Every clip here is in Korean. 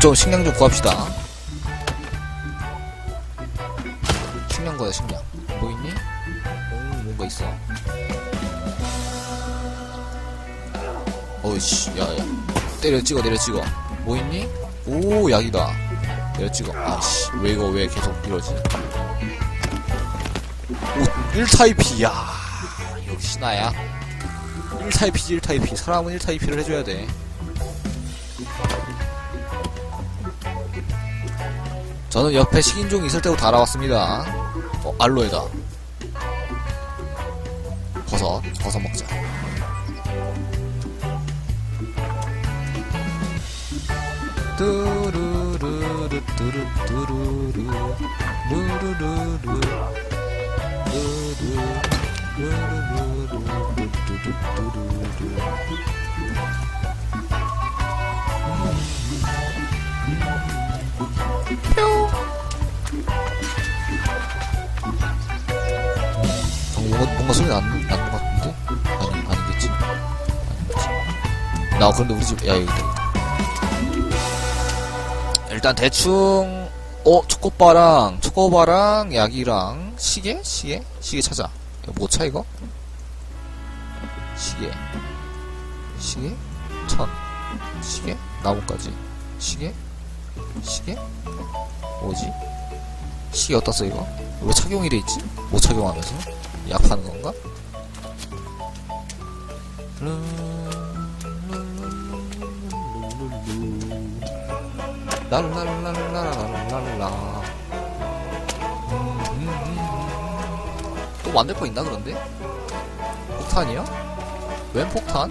좀 식량 좀 구합시다. 식량 구하자, 식량. 뭐 있니? 오, 뭔가 있어. 어이씨, 야, 야. 때려 찍어, 내려 찍어. 뭐 있니? 오, 약이다. 내려 찍어. 아씨, 왜 이거 왜 계속 이러지? 오, 1타입이, 야 역시 나야. 1타입이지, 1타입이. 사람은 1타입이를 해줘야 돼. 저는 옆에 식인종이 있을 때부터 알아왔습니다. 어, 알로에다. 버섯, 버섯 먹자. 뚜루루루 뚜루 뚜루루 루루루루 루루 루루루루 뚜루뚜루루 뭔가, 뭔가 소리 난, 난것 같은데? 아니, 아니겠지? 아니겠지? 나, 그런데 우리 집, 야, 여기 있다. 일단 대충, 어, 초코바랑, 초코바랑, 약이랑, 시계? 시계? 시계 찾아. 이거 뭐 차, 이거? 시계. 시계? 천. 시계? 나뭇가지. 시계? 시계? 뭐지? 시계 어디다 써, 이거? 왜 착용이 돼 있지? 못 착용하면서? 약 파는 건가? 랄랄랄랄랄랄랄라 또 만들 거 있나 그런데? 폭탄이요? 웬 폭탄?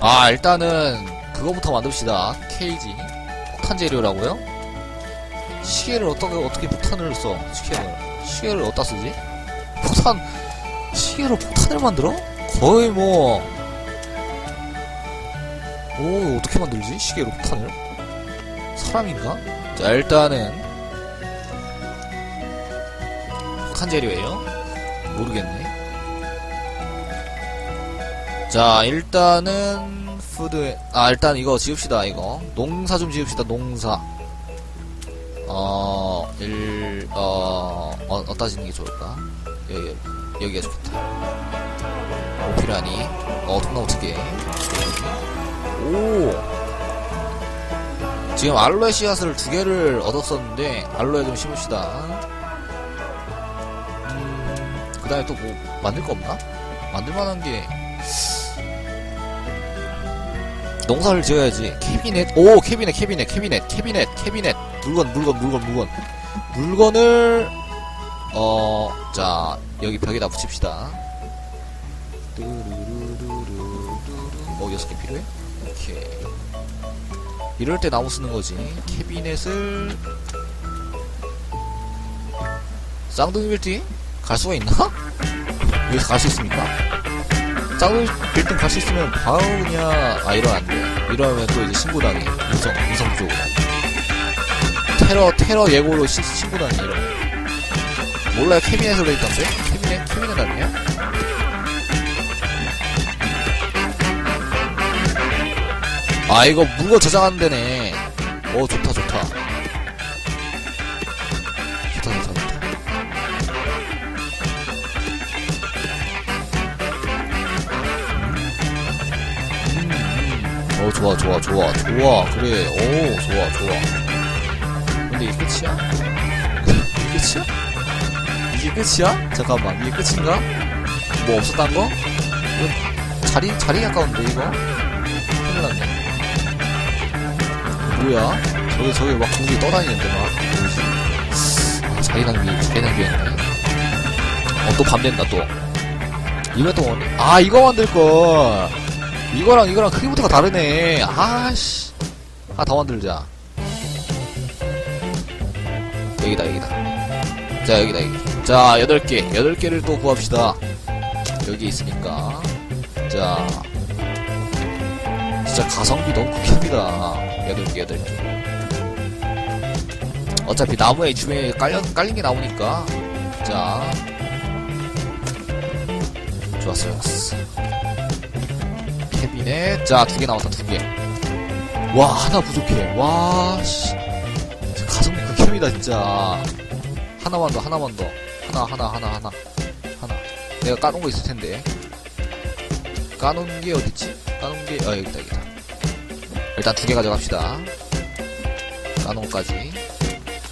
아 일단은 그거부터 만듭시다 케이지 폭탄 재료라고요? 시계를 어떻게 어떻게 폭탄을 써? 시계를 시계를 어디다 쓰지? 폭탄 시계로 폭탄을 만들어? 거의 뭐 오, 어떻게 만들지? 시계로 폭탄을? 사람인가? 자, 일단은 폭탄 재료예요? 모르겠네. 자, 일단은 푸드 아, 일단 이거 지읍시다. 이거 농사 좀 지읍시다. 농사. 어, 일, 어, 어, 어디다 짓는 게 좋을까? 여기, 여기가 좋겠다. 뭐 필요하니? 어, 두 개. 오! 지금 알로에 씨앗을 두 개를 얻었었는데, 알로에 좀 심읍시다. 음, 그 다음에 또 뭐, 만들 거 없나? 만들 만한 게, 농사를 지어야지. 캐비넷, 오! 캐비넷, 캐비넷, 캐비넷, 캐비넷, 캐비넷. 물건, 물건, 물건, 물건. 물건을, 어, 자, 여기 벽에다 붙입시다. 어, 여섯 개 필요해? 오케이. 이럴 때 나무 쓰는 거지. 캐비넷을 쌍둥이 빌딩 갈 수가 있나? 여기서 갈 수 있습니까? 쌍둥이 빌딩 갈수 있으면 바로 그냥 아 이러면 안 돼. 이러면 또 이제 신고당해. 우성 우성 부족으로. 테러 테러 예고로 시, 신고당해 이러면. 몰라요 캐비넷으로 돼 있던데? 캐비넷 캐비넷 아니야? 아 이거 물건 저장하는 데네 오 좋다 좋다 좋다 좋아 좋아 좋아 좋아 그래 오 좋아 좋아 근데 이게 끝이야? 이게 끝이야? 이게 끝이야? 잠깐만 이게 끝인가? 뭐 없었단 거? 이거 자리 자리 가까운데 이거? 큰일 났네 뭐야? 저기 저기 막 공기 떠다니는데 막? 아, 자리 낭비 자리 낭비했네 어또 밤 된다 또 이거 또 뭐니? 아 이거 만들걸 이거랑 이거랑 크기부터가 다르네. 아씨. 하나 더 만들자. 여기다 여기다. 자 여기다 여기. 자 8개. 8개를 또 구합시다. 여기 있으니까. 자. 진짜 가성비 너무 극혐이다. 8개 8개. 어차피 나무에 주변에 깔려, 깔린 게 나오니까. 자. 좋았어 좋았어 캐비넷 자두 개 나왔다 두개 와, 하나 부족해. 와, 씨. 가성비 극혐이다, 진짜. 하나만 더, 하나만 더. 하나, 하나, 하나, 하나. 하나. 내가 까놓은 거 있을 텐데. 까놓은 게 어딨지? 까놓은 게, 아, 여기다, 여기다. 일단 두 개 가져갑시다. 까놓은 거까지.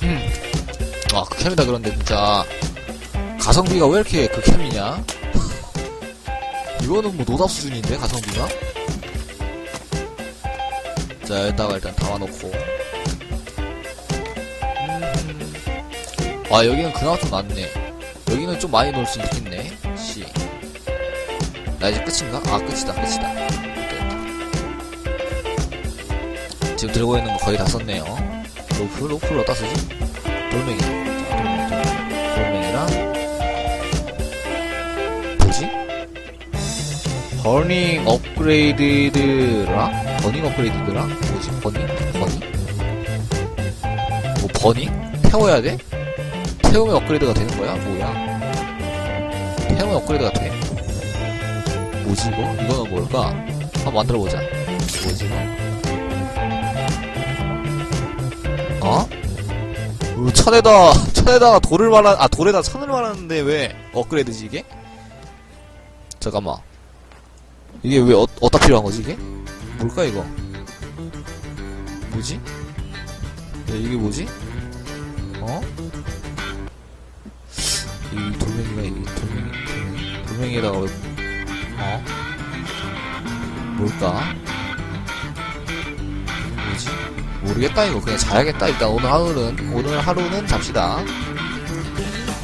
음. 아, 극혐이다, 그런데, 진짜. 가성비가 왜 이렇게 극혐이냐? 이거는 뭐 노답 수준인데, 가성비가? 자, 여기다가 일단 담아놓고. 음. 아, 여기는 그나마 좀 낫네. 여기는 좀 많이 넣을 수 있겠네. 씨. 나 이제 끝인가? 아, 끝이다, 끝이다. 됐다. 지금 들고 있는 거 거의 다 썼네요. 로프, 로프를 어디다 쓰지? 돌멩이. 자, 돌멩이. 버닝 업그레이드드라? 버닝 업그레이드드라? 뭐지? 버닝? 버닝? 뭐 버닝? 태워야 돼? 태우면 업그레이드가 되는 거야? 뭐야? 태우면 업그레이드가 돼? 뭐지 이거? 이거는 뭘까? 한번 만들어보자. 뭐지 이거? 어? 어, 천에다, 천에다가 돌을 말한, 아, 돌에다 천을 말하는데 왜 업그레이드지 이게? 잠깐만. 이게 왜, 어, 어디다 필요한 거지, 이게? 뭘까, 이거? 뭐지? 야, 이게 뭐지? 어? 이 돌멩이가, 이 돌멩이, 돌멩이, 돌멩이에다가 왜, 어? 뭘까? 뭐지? 모르겠다, 이거. 그냥 자야겠다. 일단 오늘 하루는, 오늘 하루는 잡시다.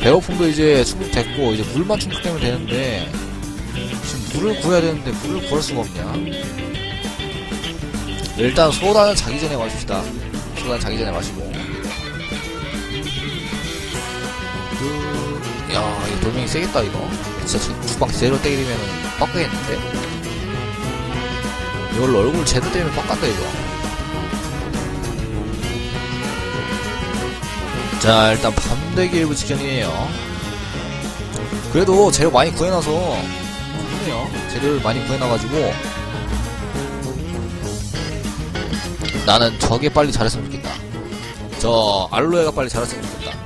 배고픔도 이제 충족됐고, 이제 물만 충족되면 되는데, 물을 구해야 되는데 물을 구할 수가 없냐? 일단 소다는 자기 전에 마십시다. 소다는 자기 전에 마시고. 그, 야, 이 돌멩이 세겠다 이거. 진짜 주방 제대로 때리면은 빡가겠는데? 이걸로 얼굴 제대로 때리면 빡간다 이거. 자, 일단 밤 되기 일부 직전이에요. 그래도 재료 많이 구해놔서. 재료를 많이 구해놔가지고 나는 저게 빨리 잘했으면 좋겠다. 저 알로에가 빨리 잘했으면 좋겠다.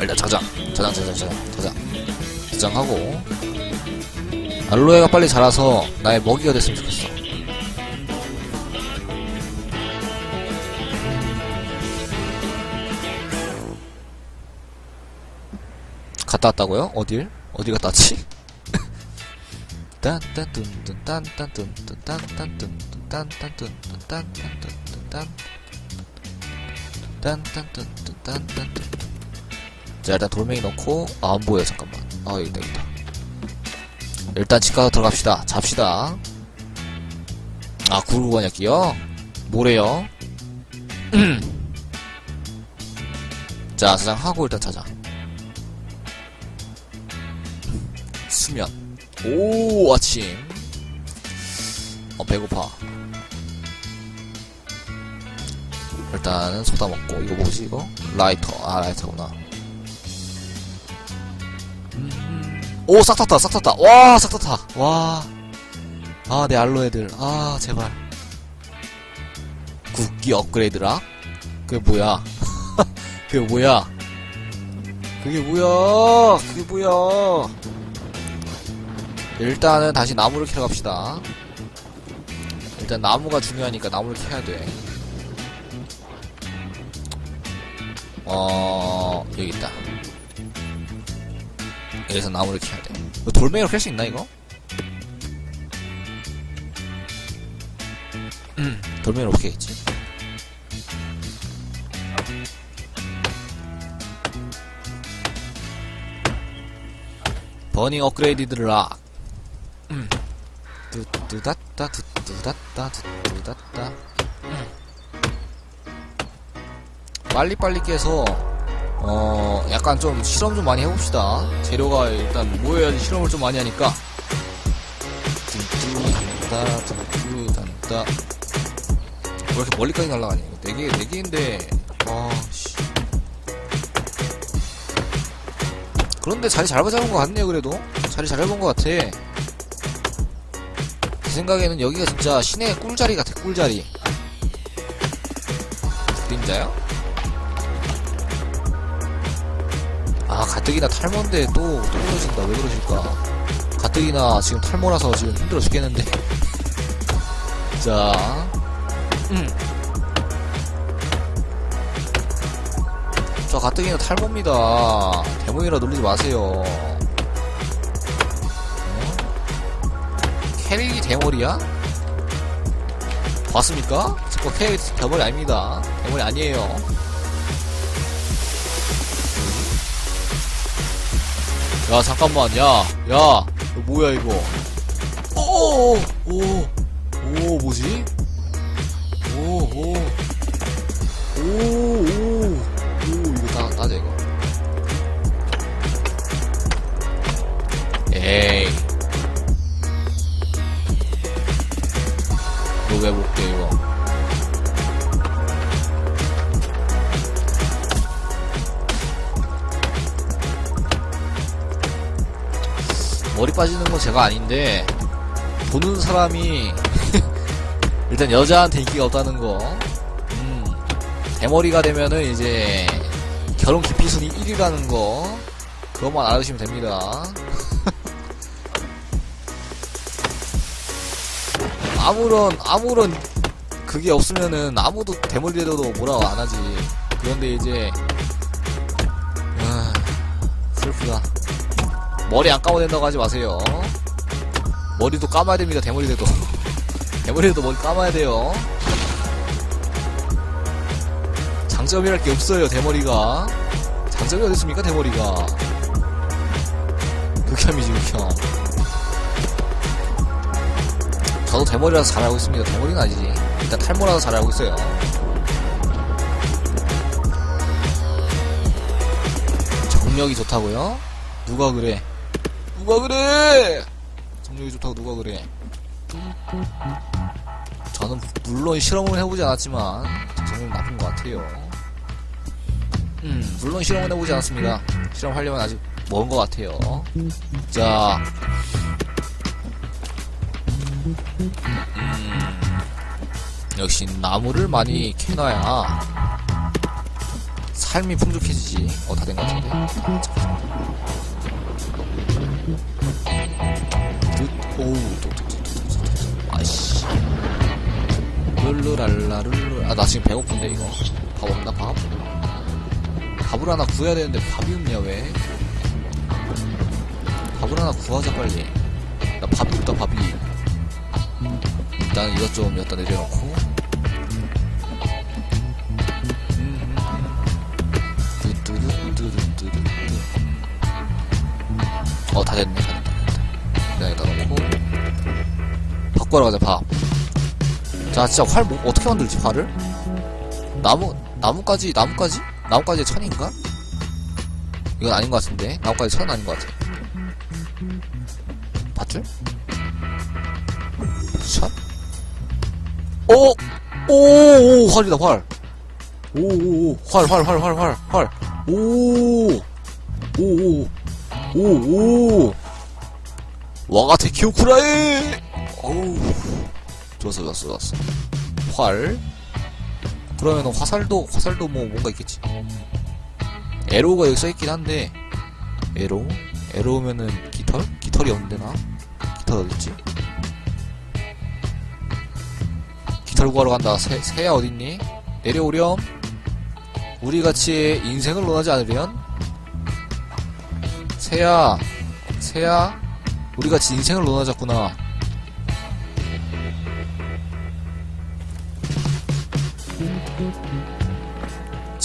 일단 저장, 저장, 저장, 저장, 저장, 저장하고 알로에가 빨리 자라서 나의 먹이가 됐으면 좋겠어. 갔다 왔다고요? 어딜? 어디 갔다 왔지? 자 일단 돌멩이 넣고 아, 안 보여 잠깐만. 아 여기다 여기다. 일단 집 가서 들어갑시다. 잡시다. 아 구르고관약기요? 뭐래요? 자 저장하고 일단 자자. 수면 오 아침. 어 배고파. 일단은 소다 먹고 이거 뭐지 이거? 라이터. 아 라이터구나. 음. 오싹 탔다 싹 탔다. 와 싹 탔다. 와 아 내 알로에들. 아 제발. 국기 업그레이드라? 그게 뭐야? 그게 뭐야? 그게 뭐야? 그게 뭐야 일단은 다시 나무를 캐러 갑시다. 일단 나무가 중요하니까 나무를 캐야 돼. 어, 여기 있다. 여기서 나무를 캐야 돼. 돌멩이로 캘 수 있나, 이거? 음, 돌멩이로 어떻게 했지? 버닝 업그레이드 락. 뚜뚜다따 뚜뚜다따 뚜뚜다따. 빨리빨리 깨서 어 약간 좀 실험 좀 많이 해봅시다. 재료가 일단 모여야지 실험을 좀 많이 하니까. 뚜뚜단따 뚜뚜단따 왜 이렇게 멀리까지 날아가냐 이거 4개, 4개인데. 아씨. 그런데 자리 잘 잡은 것 같네요 그래도. 자리 잘 잡은 것 같아 생각에는 여기가 진짜 신의 꿀자리 같아, 꿀자리. 그림자요? 아, 가뜩이나 탈모인데 또, 또 그러신다. 왜 그러실까? 가뜩이나 지금 탈모라서 지금 힘들어 죽겠는데. 자, 음. 저 가뜩이나 탈모입니다. 대문이라 놀리지 마세요. 캐릭이 대머리야? 봤습니까? 저거 캐릭 대머리 아닙니다. 대머리 아니에요. 야, 잠깐만, 야, 야, 이거 뭐야, 이거. 오, 오, 오, 뭐지? 빠지는 건 제가 아닌데, 보는 사람이, 일단 여자한테 인기가 없다는 거, 음, 대머리가 되면은 이제, 결혼 기피 순위 1위라는 거, 그것만 알아두시면 됩니다. 아무런, 아무런, 그게 없으면은 아무도 대머리 돼도 뭐라고 안 하지. 그런데 이제, 아, 슬프다. 머리 안 감아야 된다고 하지 마세요. 머리도 감아야 됩니다, 대머리 돼도. 대머리 돼도 머리 감아야 돼요. 장점이랄 게 없어요, 대머리가. 장점이 어딨습니까, 대머리가. 극혐이지, 극혐. 저도 대머리라서 잘 알고 있습니다. 대머리는 아니지. 일단 탈모라서 잘 알고 있어요. 정력이 좋다고요? 누가 그래? 누가 그래? 정력이 좋다고 누가 그래? 저는 물론 실험을 해보지 않았지만 정력 나쁜 것 같아요. 음, 물론 실험은 해보지 않았습니다. 실험하려면 아직 먼 것 같아요. 자, 음, 역시 나무를 많이 캐놔야 삶이 풍족해지지. 어, 다 된 것 같은데. 오우. 아이씨. 룰루랄라, 룰루. 아, 나 지금 배고픈데, 이거. 밥 없나, 밥? 밥을 하나 구해야 되는데 밥이 없냐, 왜? 밥을 하나 구하자, 빨리. 나 밥이 없다, 밥이. 일단 이것 좀 여기다 내려놓고. 어, 다 됐네, 밥 구하러 가자, 밥. 자, 진짜 활, 뭐, 어떻게 만들지, 활을? 나무, 나무까지, 나무까지? 나무까지 천인가? 이건 아닌 것 같은데. 나무까지 천 아닌 것 같아. 밧줄? 천? 오! 오! 오! 활이다, 활. 오, 오, 오. 활, 활, 활, 활, 활, 활. 오! 오, 오. 오, 오. 와가테 키오쿠라에! 어우. 좋았어, 좋았어, 좋았어. 활. 그러면 화살도, 화살도 뭐 뭔가 있겠지. 에로우가 여기 써있긴 한데, 에로우? 에로우면은 깃털? 깃털이 없는데, 나? 깃털 어딨지? 깃털 구하러 간다. 새, 새야 어딨니? 내려오렴. 우리 같이 인생을 논하지 않으련? 새야, 새야, 우리 같이 인생을 논하자꾸나.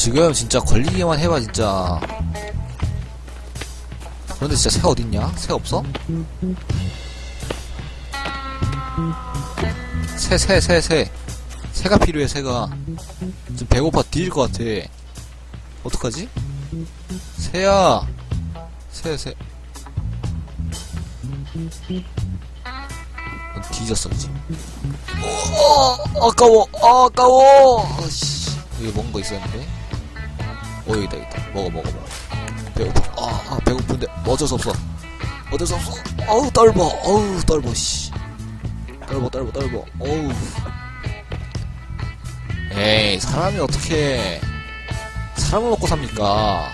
지금 진짜 걸리기만 해봐 진짜. 그런데 진짜 새 어딨냐? 새 없어? 새, 새, 새, 새. 새가 필요해, 새가. 지금 배고파 뒤질 것 같아. 어떡하지? 새야. 새, 새. 넌 뒤졌어, 그지? 어, 아까워, 아, 아까워! 아씨. 여기 먹은 거 있었는데? 어, 여기다, 여기다. 먹어, 먹어, 먹어. 배고파. 아, 아, 배고픈데. 어쩔 수 없어. 어쩔 수 없어. 어우, 떨버. 어우, 떨버, 씨. 떨보 떨보 떨보 어우 에이 사람이 어떻게 사람을 먹고 삽니까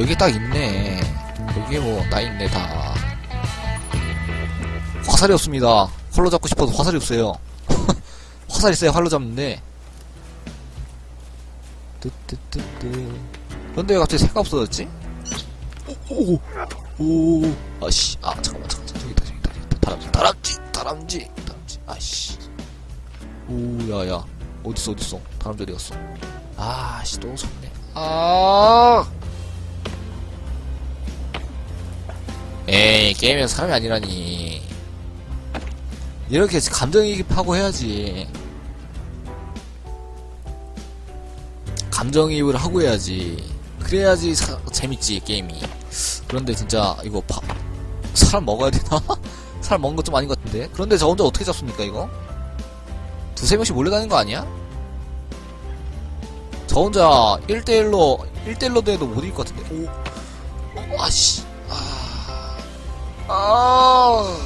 여기 딱 있네 여기에 뭐 나 있네 다 화살이 없습니다 활로 잡고 싶어도 화살이 없어요 화살 있어야 활로 잡는데 뜨뜨뜨뜨 근데 왜 갑자기 새가 없어졌지? 오, 오, 오, 아씨, 아, 잠깐만, 잠깐만, 저기 있다, 저기 있다, 저기 있다. 다람쥐, 다람쥐, 다람쥐, 다람쥐, 아씨. 오, 야, 야, 어딨어, 어딨어. 다람쥐 어디 갔어? 아씨, 또 속네. 아! 에이, 게임에서 사람이 아니라니. 이렇게 감정이입하고 해야지. 감정이입을 하고 해야지. 그래야지 사- 재밌지 게임이. 그런데 진짜 이거 파, 사람 먹어야 되나? 사람 먹는 거좀 아닌 것 같은데. 그런데 저 혼자 어떻게 잡습니까 이거? 두세 명씩 몰려다니는 거 아니야? 저 혼자 1대1로 1대1로도 해도 못 이길 것 같은데. 오, 오 아씨, 아, 아,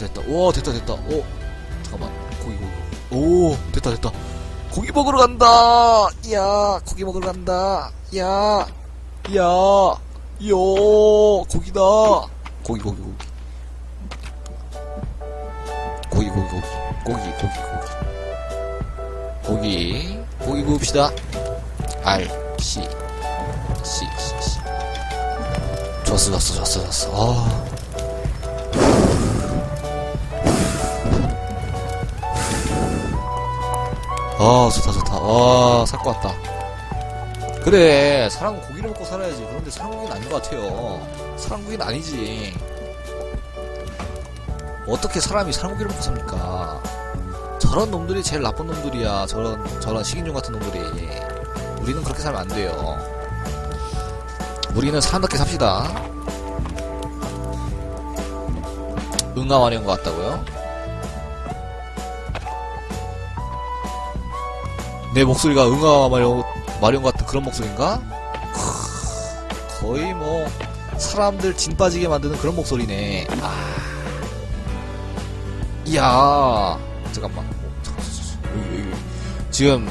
됐다 됐다. 오 됐다 됐다. 오 잠깐만. 고기 고기 오 됐다 됐다. 고기 먹으러 간다. 야 고기 먹으러 간다. 야야요 고기다. 고기 고기 고기. 고기 고기 고기. 고기 고기 고기. 고기 고기 구웁시다. R C C C C. 좋았어 좋았어 좋았어 좋았어. 아 아 좋다 좋다. 와살것 같다. 그래 사람은 고기를 먹고 살아야지. 그런데 사람 고기는 아닌 것 같아요. 사람 고기는 아니지. 어떻게 사람이 사람 고기를 먹고 삽니까? 저런 놈들이 제일 나쁜 놈들이야. 저런 저런 식인종 같은 놈들이. 우리는 그렇게 살면 안 돼요. 우리는 사람답게 삽시다. 응아 마려운 것 같다고요? 내 목소리가 응아 마려운 것 같은 그런 목소리인가? 크, 거의 뭐 사람들 진 빠지게 만드는 그런 목소리네. 아, 이야, 잠깐만. 어. 지금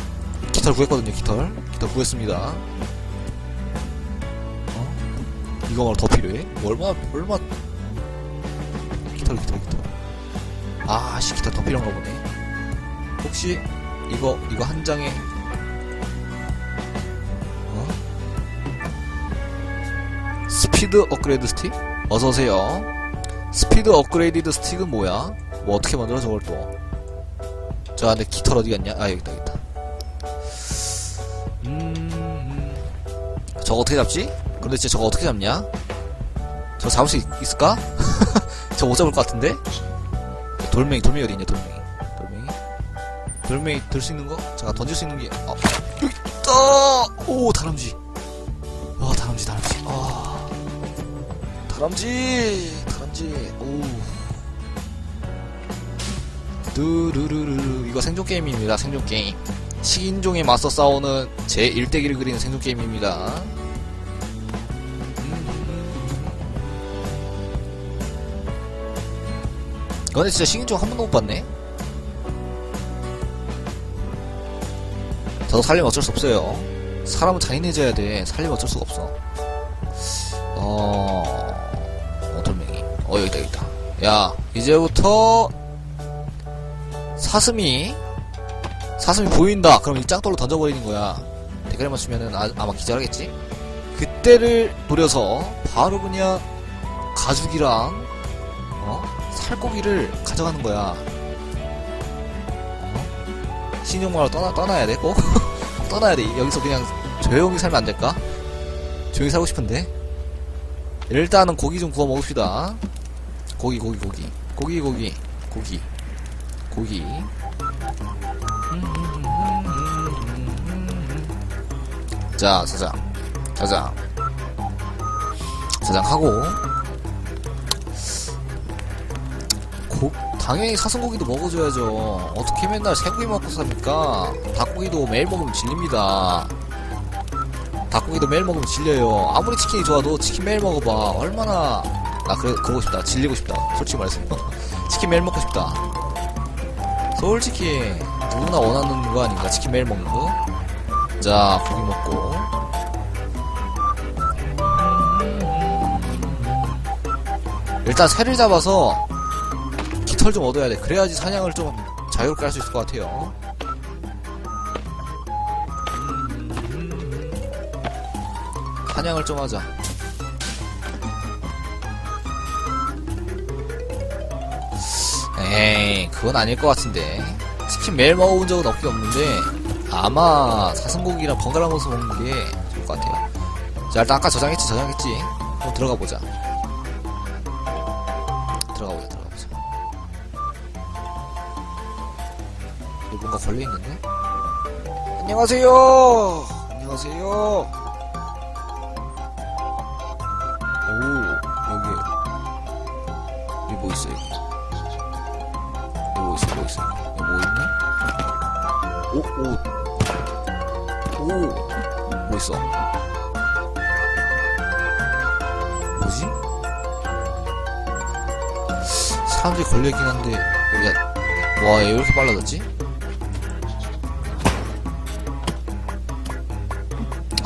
깃털 구했거든요. 깃털, 깃털 구했습니다. 어? 이거 말더 필요해? 뭐 얼마, 얼마? 깃털, 깃털, 깃털. 아, 씨, 깃털 더 필요한가 보네. 혹시 이거 이거 한 장에 어? 스피드 업그레이드 스틱? 어서 오세요. 스피드 업그레이드 스틱은 뭐야? 뭐 어떻게 만들어 저걸 또? 저 안에 깃털 어디 갔냐? 아 여기다 여기다. 음, 저거 어떻게 잡지? 근데 진짜 저거 어떻게 잡냐? 저거 잡을 수 있, 있을까? 저거 못 잡을 것 같은데? 돌멩이 돌멩이 어디 있냐 돌멩이 돌멩이 들 수 있는 거? 잠깐 던질 수 있는 게 어, 여기 있다! 오 다람쥐. 와 다람쥐 다람쥐. 아. 다람쥐 다람쥐. 오. 두루루루루. 이거 생존 게임입니다 생존 게임. 식인종에 맞서 싸우는 제 1대기를 그리는 생존 게임입니다. 근데 진짜 식인종 한 번도 못 봤네 저도 살림 어쩔 수 없어요. 사람은 잔인해져야 돼. 살림 어쩔 수가 없어. 어, 어, 돌멩이. 어, 여기다, 여기다. 야, 이제부터, 사슴이, 사슴이 보인다. 그럼 이 짱돌로 던져버리는 거야. 대가리 맞추면은 아, 아마 기절하겠지? 그때를 노려서, 바로 그냥, 가죽이랑, 어? 살코기를 가져가는 거야. 신용마을 떠나, 떠나야 돼, 꼭? 떠나야 돼. 여기서 그냥 조용히 살면 안 될까? 조용히 살고 싶은데? 일단은 고기 좀 구워 먹읍시다. 고기, 고기, 고기. 고기, 고기. 고기. 고기. 자, 사장. 사장. 사장 하고. 당연히 사슴고기도 먹어줘야죠. 어떻게 맨날 새고기 먹고 삽니까? 닭고기도 매일 먹으면 질립니다. 닭고기도 매일 먹으면 질려요. 아무리 치킨이 좋아도 치킨 매일 먹어봐. 얼마나 나 그래 그러고 싶다. 질리고 싶다. 솔직히 말해서 치킨 매일 먹고 싶다. 솔직히 누구나 원하는 거 아닌가? 치킨 매일 먹는 거. 자 고기 먹고. 일단 새를 잡아서 깃털 좀 얻어야 돼. 그래야지 사냥을 좀 자유롭게 할 수 있을 것 같아요. 사냥을 좀 하자. 에이, 그건 아닐 것 같은데. 치킨 매일 먹어본 적은 없긴 없는데, 아마 사슴고기랑 번갈아 먹어서 먹는 게 좋을 것 같아요. 자, 일단 아까 저장했지, 저장했지. 한번 들어가 보자. 걸려있는데? 안녕하세요! 안녕하세요! 오, 여기. 여기 뭐 있어, 여기. 뭐 있어, 뭐 있어. 여기 뭐 있니? 오, 오. 오, 뭐 있어? 뭐지? 사람들이 걸려있긴 한데, 여기가, 와, 얘 왜 이렇게 빨라졌지?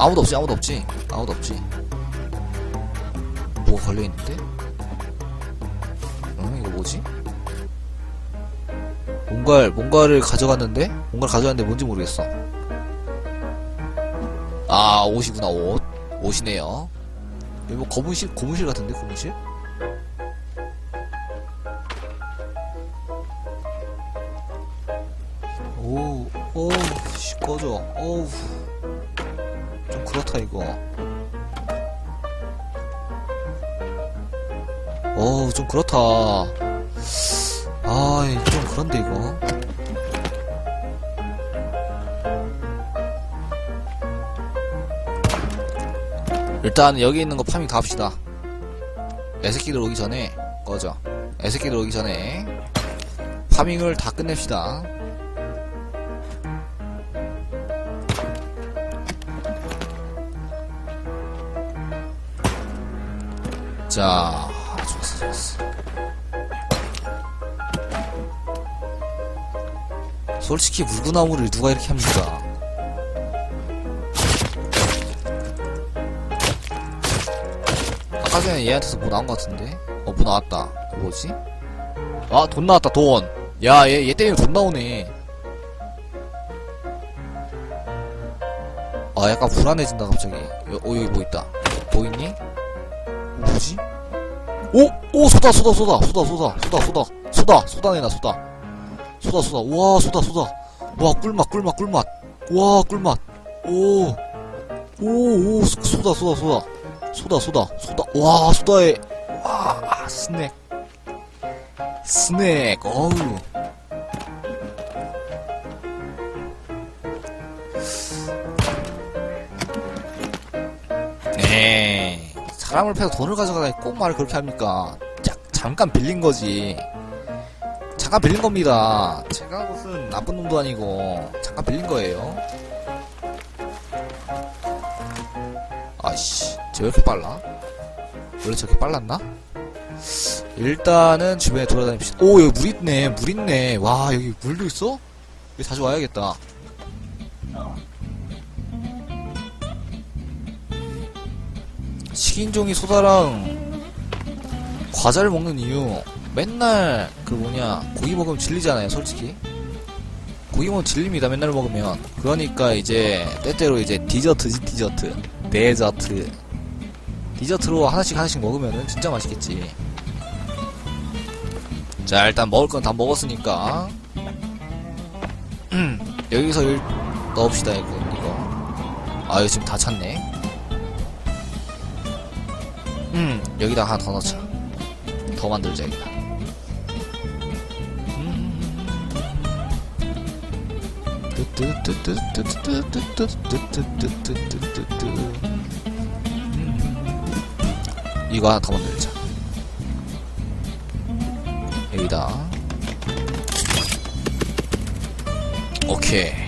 아무도 없지, 아무도 없지. 아무도 없지. 뭐가 걸려있는데? 응, 이거 뭐지? 뭔가를, 뭔가를 가져갔는데? 뭔가를 가져갔는데 뭔지 모르겠어. 아, 옷이구나, 옷. 옷이네요. 여기 뭐 고문실, 고문실 같은데, 고문실? 오, 오, 씨, 꺼져. 어우. 좀 그렇다, 이거. 어우, 좀 그렇다. 아, 좀 그런데, 이거. 일단, 여기 있는 거 파밍 다 합시다. 애새끼들 오기 전에, 꺼져. 애새끼들 오기 전에, 파밍을 다 끝냅시다. 자, 좋았어, 좋았어. 솔직히 물구나무를 누가 이렇게 합니까? 아까 전에 얘한테서 뭐 나온 것 같은데? 어, 뭐 나왔다. 뭐지? 아, 돈 나왔다, 돈. 야, 얘, 얘 때문에 돈 나오네. 아, 약간 불안해진다, 갑자기. 여, 어, 여기 뭐 있다. 보이니? 뭐지? 오! 오! 소다, 소다, 소다, 소다, 소다, 소다, 소다, 소다, 소다 내놔, 소다. 소다, 소다, 와, 소다, 소다. 와, 꿀맛, 꿀맛, 꿀맛. 와, 꿀맛. 오. 오, 오, 소- 소다, 소다, 소다. 소다, 소다, 소다. 와, 소다에. 와, 스낵. 스낵, 어우. 사람을 패서 돈을 가져가다니 꼭 말을 그렇게 합니까? 자, 잠깐 빌린 거지. 잠깐 빌린 겁니다. 제가 무슨 나쁜 놈도 아니고, 잠깐 빌린 거예요. 아이씨, 쟤 왜 이렇게 빨라? 원래 저렇게 빨랐나? 일단은 주변에 돌아다닙시다. 오, 여기 물 있네, 물 있네. 와, 여기 물도 있어? 여기 자주 와야겠다. 식인종이 소다랑 과자를 먹는 이유 맨날 그 뭐냐 고기 먹으면 질리잖아요 솔직히. 고기 먹으면 질립니다 맨날 먹으면. 그러니까 이제 때때로 이제 디저트지 디저트 데저트. 디저트로 하나씩 하나씩 먹으면은 진짜 맛있겠지. 자 일단 먹을 건 다 먹었으니까. 여기서 일 넣읍시다 이거 이거. 아 이거 지금 다 찼네 음. 여기다 하나 더 넣자. 더 만들자 여기다 이거 하나 더 만들자. 여기다. 오케이.